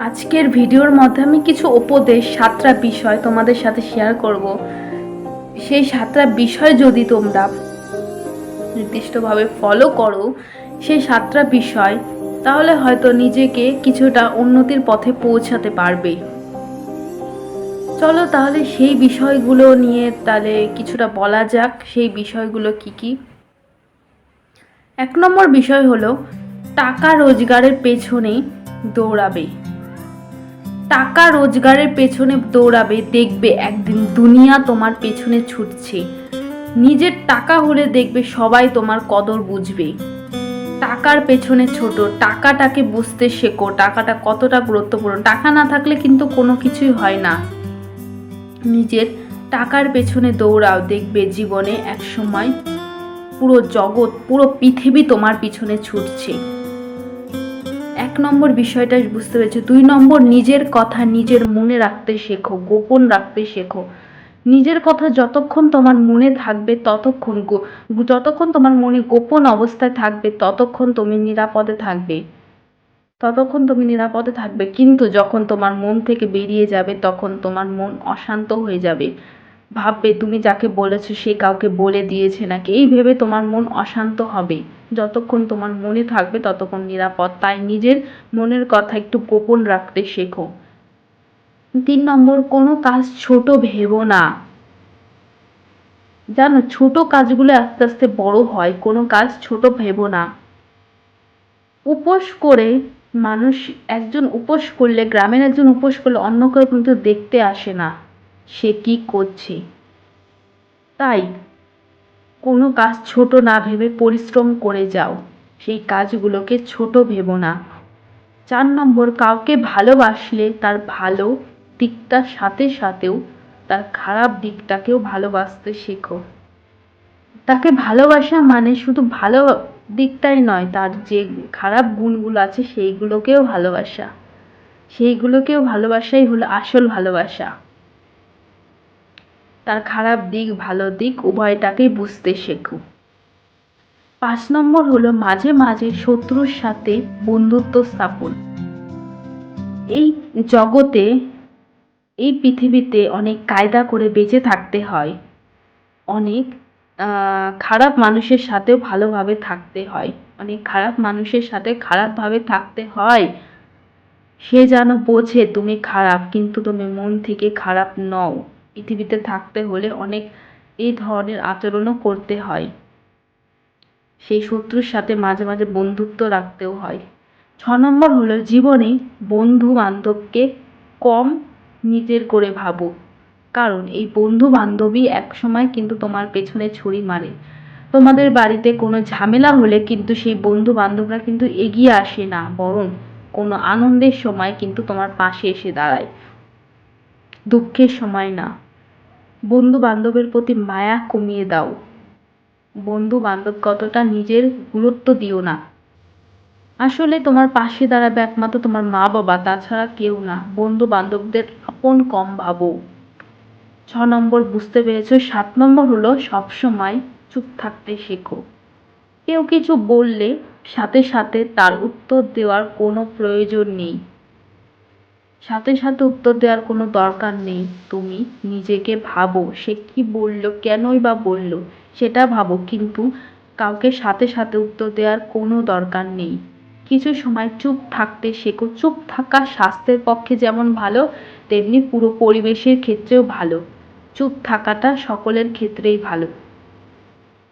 আজকের ভিডিওর মধ্যে আমি কিছু উপদেশ, সাতটা বিষয় তোমাদের সাথে শেয়ার করব। সেই সাতটা বিষয় যদি তোমরা নির্দিষ্টভাবে ফলো করো, সেই সাতটা বিষয়, তাহলে হয়তো নিজেকে কিছুটা উন্নতির পথে পৌঁছাতে পারবে। চলো তাহলে সেই বিষয়গুলো নিয়ে তাহলে কিছুটা বলা যাক, সেই বিষয়গুলো কি কি। এক নম্বর বিষয় হলো, টাকা রোজগারের পেছনে দৌড়াবে। টাকা রোজগারের পেছনে দৌড়াবে, দেখবে একদিন দুনিয়া তোমার পেছনে ছুটছে। নিজের টাকা হলে দেখবে সবাই তোমার কদর বুঝবে। টাকার পেছনে ছোট, টাকাটাকে বুঝতে শেখো, টাকাটা কতটা গুরুত্বপূর্ণ। টাকা না থাকলে কিন্তু কোনো কিছুই হয় না। নিজের টাকার পেছনে দৌড়াও, দেখবে জীবনে এক সময় পুরো জগৎ, পুরো পৃথিবী তোমার পিছনে ছুটছে। নম্বর বিষয়টা বুঝতে পেরেছ। দুই নম্বর, নিজের কথা নিজের মনে রাখতে শেখো, গোপন রাখতে শেখো। নিজের কথা যতক্ষণ তোমার মনে থাকবে ততক্ষণ যতক্ষণ তোমার মনে গোপন অবস্থায় থাকবে ততক্ষণ তুমি নিরাপদে থাকবে। ততক্ষণ তুমি নিরাপদে থাকবে। কিন্তু যখন তোমার মন থেকে বেরিয়ে যাবে, তখন তোমার মন অশান্ত হয়ে যাবে। ভাববে, তুমি যাকে বলেছ সে কাউকে বলে দিয়েছে নাকি? এই ভেবে তোমার মন অশান্ত হবে। যতক্ষণ তোমার মনে থাকবে ততক্ষণ নিরাপদ। তাই নিজের মনের কথা একটু গোপন রাখতে শেখো। তিন নম্বর, কোনো কাজ ছোট ভেবো না। জানো, ছোট কাজগুলো আস্তে আস্তে বড় হয়, কোনো কাজ ছোট ভেবো না। উপোস করে মানুষ একজন উপোস করলে, গ্রামের একজন উপোস করলে অন্য কেউ কিন্তু দেখতে আসে না, সে কি করছে? তাই কোনো কাজ ছোট না ভেবে পরিশ্রম করে যাও। সেই কাজগুলোকে ছোট ভেবো না। চার নম্বর, কাউকে ভালোবাসলে তার ভালো দিকটার সাথে সাথেও তার খারাপ দিকটাকেও ভালোবাসতে শেখো। তাকে ভালোবাসা মানে শুধু ভালো দিকটাই নয়, তার যে খারাপ গুণগুলো আছে সেইগুলোকেও ভালোবাসা। সেইগুলোকেও ভালোবাসাই হলো আসল ভালোবাসা। তার খারাপ দিক, ভালো দিক উভয়টাকেই বুঝতে শেখো। পাঁচ নম্বর হলো মাঝে মাঝে শত্রুর সাথে বন্ধুত্ব স্থাপন। এই জগতে, এই পৃথিবীতে অনেক কায়দা করে বেঁচে থাকতে হয়। অনেক খারাপ মানুষের সাথেও ভালোভাবে থাকতে হয়। অনেক খারাপ মানুষের সাথে খারাপভাবে থাকতে হয়। সে যেন বোঝে, তুমি খারাপ, কিন্তু তুমি মন থেকে খারাপ নও। পৃথিবীতে থাকতে হলে অনেক এই ধরনের আচরণও করতে হয়। সেই শত্রুর সাথে মাঝে মাঝে বন্ধুত্ব রাখতেও হয়। ছ নম্বর হলো জীবনে বন্ধু বান্ধবকে কম নিজের করে ভাবো। কারণ এই বন্ধু বান্ধবী একসময় কিন্তু তোমার পেছনে ছুরি মারে। তোমাদের বাড়িতে কোনো ঝামেলা হলে কিন্তু সেই বন্ধু বান্ধবরা কিন্তু এগিয়ে আসে না, বরং কোনো আনন্দের সময় কিন্তু তোমার পাশে এসে দাঁড়ায়। দুঃখের সময় না। বন্ধু বান্ধবের প্রতি মায়া কমিয়ে দাও। বন্ধু বান্ধব কতটা নিজের গুরুত্ব দিও না। আসলে তোমার পাশে দাঁড়াবে একমাত্র তোমার মা বাবা তাছাড়া কেউ না। বন্ধু বান্ধবদের আপন কম ভাবো। ছ নম্বর, বুঝতে পেরেছ? সাত নম্বর হলো সবসময় চুপ থাকতে শেখো। কেউ কিছু বললে সাথে সাথে তার উত্তর দেওয়ার কোনো প্রয়োজন নেই। সাথে সাথে উত্তর দেওয়ার কোনো দরকার নেই। তুমি নিজেকে ভাবো, সে কি বলল, কেনই বা বলল, সেটা ভাবো, কিন্তু কাউকে সাথে সাথে উত্তর দেওয়ার কোনো দরকার নেই। কিছু সময় চুপ থাকতে শেখো, চুপ থাকা স্বাস্থ্যের পক্ষে যেমন ভালো, তেমনি পুরো পরিবেশের ক্ষেত্রেও ভালো। চুপ থাকাটা সকলের ক্ষেত্রেই ভালো।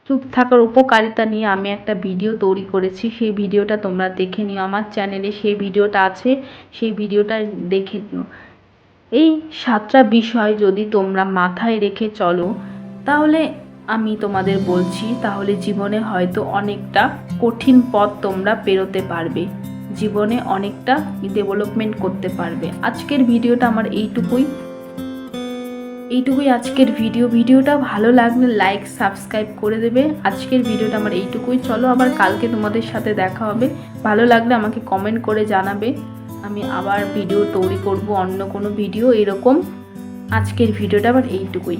চুপ থাকার উপকারিতা নিয়ে আমি একটা ভিডিও তৈরি করেছি। সেই ভিডিওটা তোমরা দেখে নিও আমার চ্যানেলে। সেই ভিডিওটা আছে, সেই ভিডিওটা দেখে নিও। এই সাতটা বিষয় যদি তোমরা মাথায় রেখে চলো, তাহলে আমি তোমাদের বলছি, তাহলে জীবনে হয়তো অনেকটা কঠিন পথ তোমরা পেরোতে পারবে। জীবনে অনেকটা ডেভেলপমেন্ট করতে পারবে। আজকের ভিডিওটা আমার এইটুকুই। এইটুকুই আজকের ভিডিও ভিডিওটা ভালো লাগলে লাইক সাবস্ক্রাইব করে দেবে। আজকের ভিডিওটা আমার এইটুকুই। চলো আবার কালকে তোমাদের সাথে দেখা হবে। ভালো লাগলে আমাকে কমেন্ট করে জানাবে। আমি আবার ভিডিও তৈরি করব অন্য কোনো ভিডিও এরকম আজকের ভিডিওটা আবার এইটুকুই।